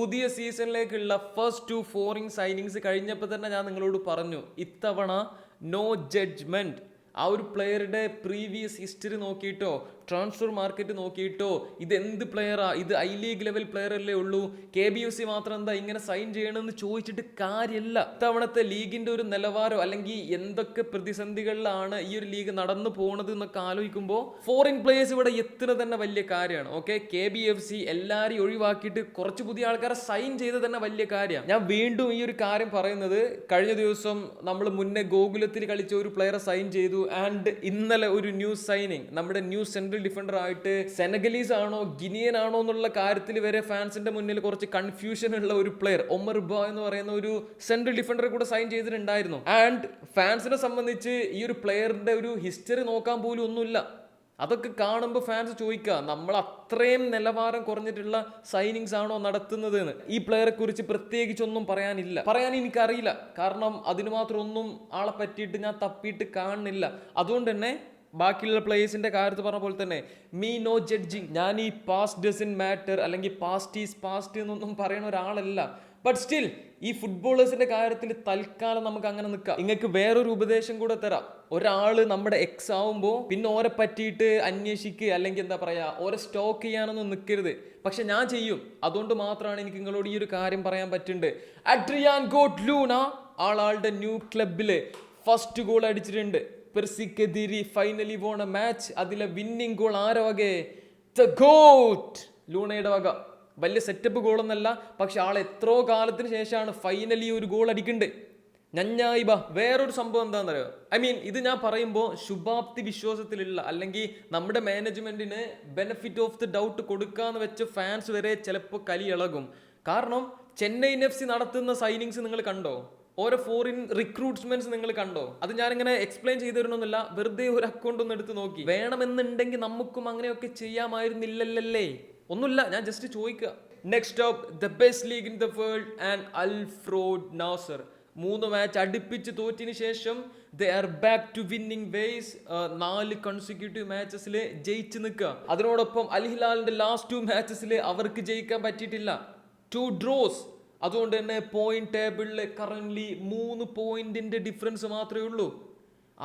പുതിയ സീസണിലേക്കുള്ള first two foreign signings കഴിഞ്ഞപ്പോൾ തന്നെ ഞാൻ നിങ്ങളോട് പറഞ്ഞു ഇത്തവണ നോ ജഡ്ജ്മെന്റ് ആ ഒരു പ്ലെയറുടെ പ്രീവിയസ് ഹിസ്റ്ററി നോക്കിയിട്ടോ ട്രാൻസ്ഫർ മാർക്കറ്റ് നോക്കിയിട്ടോ ഇത് എന്ത് പ്ലെയറാ ഇത് ഐ ലീഗ് ലെവൽ പ്ലെയർ അല്ലേ ഉള്ളൂ? കെ ബി എഫ് സി മാത്രം എന്താ ഇങ്ങനെ സൈൻ ചെയ്യണമെന്ന് ചോദിച്ചിട്ട് കാര്യമല്ല ഇത്തവണത്തെ ലീഗിന്റെ ഒരു നിലവാരോ അല്ലെങ്കിൽ എന്തൊക്കെ പ്രതിസന്ധികളിലാണ് ഈ ഒരു ലീഗ് നടന്നു പോണത് എന്നൊക്കെ ആലോചിക്കുമ്പോൾ ഫോറിൻ പ്ലേയേഴ്സ് ഇവിടെ എത്തുന്നത് തന്നെ വലിയ കാര്യമാണ് okay K B F C എല്ലാവരെയും ഒഴിവാക്കിയിട്ട് കുറച്ച് പുതിയ ആൾക്കാരെ സൈൻ ചെയ്ത് തന്നെ വലിയ കാര്യമാണ്. ഞാൻ വീണ്ടും ഈ ഒരു കാര്യം പറയുന്നത് കഴിഞ്ഞ ദിവസം നമ്മൾ മുന്നേ ഗോകുലത്തിൽ കളിച്ച ഒരു പ്ലെയറെ സൈൻ ചെയ്തു ആൻഡ് ഇന്നലെ ഒരു ന്യൂ സൈനിങ് നമ്മുടെ ന്യൂ സെൻട്രൽ ഡിഫൻഡർ ആയിട്ട് സെനഗലീസ് ആണോ ഗിനിയൻ ആണോ എന്നുള്ള കാര്യത്തിൽ വരെ ഫാൻസിന്റെ മുന്നിൽ കുറച്ച് കൺഫ്യൂഷൻ ഉള്ള ഒരു പ്ലെയർ ഒമർ ബ എന്ന് പറയുന്ന ഒരു സെൻട്രൽ ഡിഫൻഡറെ കൂടെ സൈൻ ചെയ്തിട്ടുണ്ടായിരുന്നു. ആൻഡ് ഫാൻസിനെ സംബന്ധിച്ച് ഈ ഒരു പ്ലെയറിന്റെ ഒരു ഹിസ്റ്ററി നോക്കാൻ പോലും ഒന്നുമില്ല. അതൊക്കെ കാണുമ്പോൾ ഫാൻസ് ചോദിക്കുക നമ്മൾ അത്രയും നിലവാരം കുറഞ്ഞിട്ടുള്ള സൈനിങ്സ് ആണോ നടത്തുന്നത് എന്ന് ഈ പ്ലെയറെ കുറിച്ച് പ്രത്യേകിച്ചൊന്നും പറയാനില്ല. പറയാൻ എനിക്കറിയില്ല. കാരണം അതിന് മാത്രം ഒന്നും ആളെ പറ്റിയിട്ട് ഞാൻ തപ്പിയിട്ട് കാണുന്നില്ല. അതുകൊണ്ട് തന്നെ ബാക്കിയുള്ള പ്ലേയേഴ്സിന്റെ കാര്യത്തിൽ പറഞ്ഞ പോലെ തന്നെ മീ നോ ജഡ്ജിങ് ഞാൻ ഈ പാസ്റ്റ് ഡസൻ മാറ്റർ അല്ലെങ്കിൽ പാസ്റ്റ് ഈസ് പാസ്റ്റ് എന്നൊന്നും പറയുന്ന ഒരാളല്ല. ബട്ട് സ്റ്റിൽ ഈ ഫുട്ബോളേഴ്സിന്റെ കാര്യത്തിൽ തൽക്കാലം നമുക്ക് അങ്ങനെ നിൽക്കാം. നിങ്ങൾക്ക് വേറൊരു ഉപദേശം കൂടെ തരാം. ഒരാൾ നമ്മുടെ എക്സ് ആവുമ്പോൾ പിന്നെ ഓരെ പറ്റിയിട്ട് അന്വേഷിക്കുക അല്ലെങ്കിൽ എന്താ പറയാ ഓരെ സ്റ്റോക്ക് ചെയ്യാനൊന്നും നിൽക്കരുത്. പക്ഷെ ഞാൻ ചെയ്യും. അതുകൊണ്ട് മാത്രമാണ് എനിക്ക് നിങ്ങളോട് ഈ ഒരു കാര്യം പറയാൻ പറ്റുന്നുണ്ട് അഡ്രിയാൻ ഗോട്ട് ലൂണ ആളാളുടെ ന്യൂ ക്ലബിൽ ഫസ്റ്റ് ഗോൾ അടിച്ചിട്ടുണ്ട്. പെർസിക്കെതിരി ഫൈനലി പോണ മാച്ച് അതിലെ വിന്നിംഗ് ഗോൾ ആരോ വകേ? ഗോട്ട് ലൂണയുടെ വക. വലിയ സെറ്റപ്പ് ഗോളൊന്നല്ല പക്ഷെ ആൾ എത്രയോ കാലത്തിന് ശേഷമാണ് ഫൈനലി ഒരു ഗോൾ അടിക്കുന്നുണ്ട് ഞഞ്ഞായിബ വേറൊരു സംഭവം എന്താണെന്നറിയോ ഐ മീൻ ഇത് ഞാൻ പറയുമ്പോൾ ശുഭാപ്തി വിശ്വാസത്തിലുള്ള അല്ലെങ്കിൽ നമ്മുടെ മാനേജ്മെന്റിന് ബെനിഫിറ്റ് ഓഫ് ദി ഡൗട്ട് കൊടുക്കാന്ന് വെച്ച ഫാൻസ് വരെ ചിലപ്പോൾ കലി ഇളകും. കാരണം ചെന്നൈ എഫ് സി നടത്തുന്ന സൈനിങ്സ് നിങ്ങൾ കണ്ടോ? ഓരോ ഫോറിൻ റിക്രൂട്ട്മെന്റ്സ് നിങ്ങൾ കണ്ടോ? അത് ഞാനിങ്ങനെ എക്സ്പ്ലെയിൻ ചെയ്തു തരണമെന്നില്ല വെറുതെ ഒരു അക്കൗണ്ട് ഒന്ന് എടുത്ത് നോക്കി. വേണമെന്നുണ്ടെങ്കിൽ നമുക്കും അങ്ങനെയൊക്കെ ചെയ്യാമായിരുന്നില്ലല്ലേ ഒന്നുമില്ല ഞാൻ ജസ്റ്റ് ചോദിക്കുക next of the best league in the world and അൽഫ്രോഡ് Nassr മൂന്ന് മാച്ച് അടുപ്പിച്ച് തോറ്റിന് ശേഷം the are back to winning ways നാല് കൺസിക്യൂട്ടീവ് മാച്ചസിൽ ജയിച്ച് നിൽക്കുക അതിനോടൊപ്പം അൽഹിലാലിന്റെ ലാസ്റ്റ് ടു മാച്ചസിൽ അവർക്ക് ജയിക്കാൻ പറ്റിയിട്ടില്ല. ടു ഡ്രോസ് അതുകൊണ്ട് തന്നെ പോയിന്റ് ടേബിളിൽ കറന്റ്ലി മൂന്ന് പോയിന്റിന്റെ ഡിഫറൻസ് മാത്രമേ ഉള്ളൂ.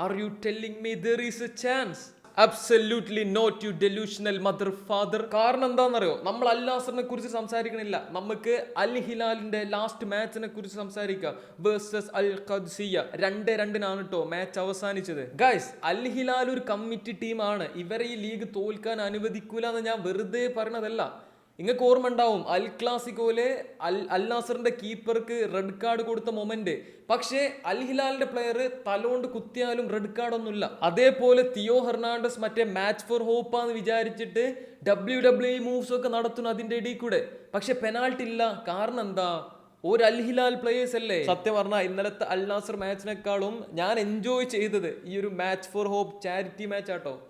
Are you telling me there is a chance absolutely not you delusional mother father കാരണം എന്താണെന്നറിയോ? നമ്മൾ അല്ലാസറിനെ കുറിച്ച് സംസാരിക്കണില്ല. നമുക്ക് അൽ ഹിലാലിന്റെ ലാസ്റ്റ് മാച്ചിനെ കുറിച്ച് സംസാരിക്കാം. Versus Al Qadsiah. രണ്ട് രണ്ടിനാണ് കേട്ടോ മാച്ച് അവസാനിച്ചത്. ഗൈസ് അൽ ഹിലാൽ ഒരു കമ്മിറ്റി ടീമാണ് ഇവരെ ഈ ലീഗ് തോൽക്കാൻ അനുവദിക്കൂല എന്ന് ഞാൻ വെറുതെ പറഞ്ഞതല്ല. നിങ്ങൾക്ക് ഓർമ്മ ഉണ്ടാവും അൽ ക്ലാസിക്കോയിലെ അൽ അൽ നാസറിന്റെ കീപ്പർക്ക് റെഡ് കാർഡ് കൊടുത്ത മൊമെന്റ് പക്ഷേ അൽ ഹിലാലിന്റെ പ്ലെയർ തലോണ്ട് കുത്തിയാലും റെഡ് കാർഡ് ഒന്നുമില്ല. അതേപോലെ തിയോ ഹെർണാണ്ടസ് മറ്റേ മാച്ച് ഫോർ ഹോപ്പാന്ന് വിചാരിച്ചിട്ട് ഡബ്ല്യു ഡബ്ല്യു മൂവ്സ് ഒക്കെ നടത്തുന്നു അതിന്റെ ഇടയിൽ കൂടെ. പക്ഷെ പെനാൾട്ടി ഇല്ല. കാരണം എന്താ? ഒരു അൽ ഹിലാൽ പ്ലേയേഴ്സ് അല്ലേ? സത്യം പറഞ്ഞാൽ ഇന്നലത്തെ അൽ നാസർ മാച്ചിനേക്കാളും ഞാൻ എൻജോയ് ചെയ്തത് ഈ ഒരു match for hope charity match ആട്ടോ.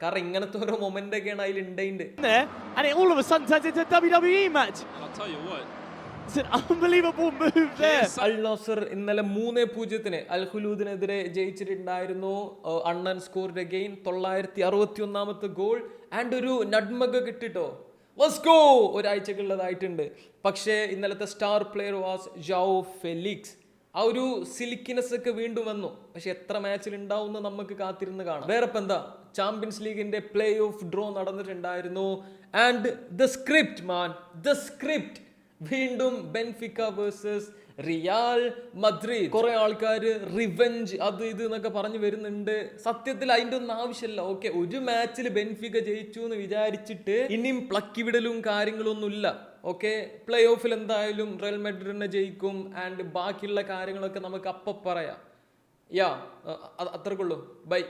കാരണം ഇങ്ങനത്തെ ഓരോ മൊമെന്റ് ഒക്കെയാണ് അതിൽ ഉണ്ടായിട്ടുണ്ട് there, and it all of a sudden turns into a WWE match. I'll tell you what. It's an unbelievable move there. അൽ നാസർ ഇന്നലെ മൂന്ന് പൂജ്യത്തിന് അൽ ഹുലൂദിനെതിരെ ജയിച്ചിട്ടുണ്ടായിരുന്നു. അണ്ണൻ സ്കോർഡ് ഗെയിൻ തൊള്ളായിരത്തി അറുപത്തി ഒന്നാമത്തെ ഗോൾ ആൻഡ് ഒരു നഡ്മഗ് കിട്ടിട്ടോ. വസ്കോ ഒരാഴ്ചക്കുള്ളതായിട്ടുണ്ട് പക്ഷേ ഇന്നലത്തെ star player was Joao Felix ആ ഒരു സിലിക്കിനെസ് ഒക്കെ വീണ്ടും വന്നു. പക്ഷെ എത്ര മാച്ചിൽ ഉണ്ടാവും നമുക്ക് കാത്തിരുന്ന് കാണാം. വേറെ ഇപ്പം എന്താ? ചാമ്പ്യൻസ് ലീഗിന്റെ play off draw നടന്നിട്ടുണ്ടായിരുന്നു. And the script man the script വീണ്ടും ബെൻഫിക്ക വേഴ്സസ് റിയാൽ മദ്രിദ് കുറെ ആൾക്കാർ റിവെഞ്ച് അത് ഇത് എന്നൊക്കെ പറഞ്ഞു വരുന്നുണ്ട്. സത്യത്തിൽ അതിന്റെ ഒന്നും ആവശ്യമില്ല ഓക്കെ ഒരു മാച്ചിൽ ബെൻഫിക്ക ജയിച്ചു എന്ന് വിചാരിച്ചിട്ട് ഇനിയും പ്ലക്കിവിടലും കാര്യങ്ങളൊന്നുമില്ല. ഓക്കെ പ്ലേ ഓഫിൽ എന്തായാലും റയൽ മെഡ്രിഡിനെ ജയിക്കും. ആൻഡ് ബാക്കിയുള്ള കാര്യങ്ങളൊക്കെ നമുക്ക് അപ്പം പറയാം. യാ അത്രക്കുള്ളൂ. ബൈ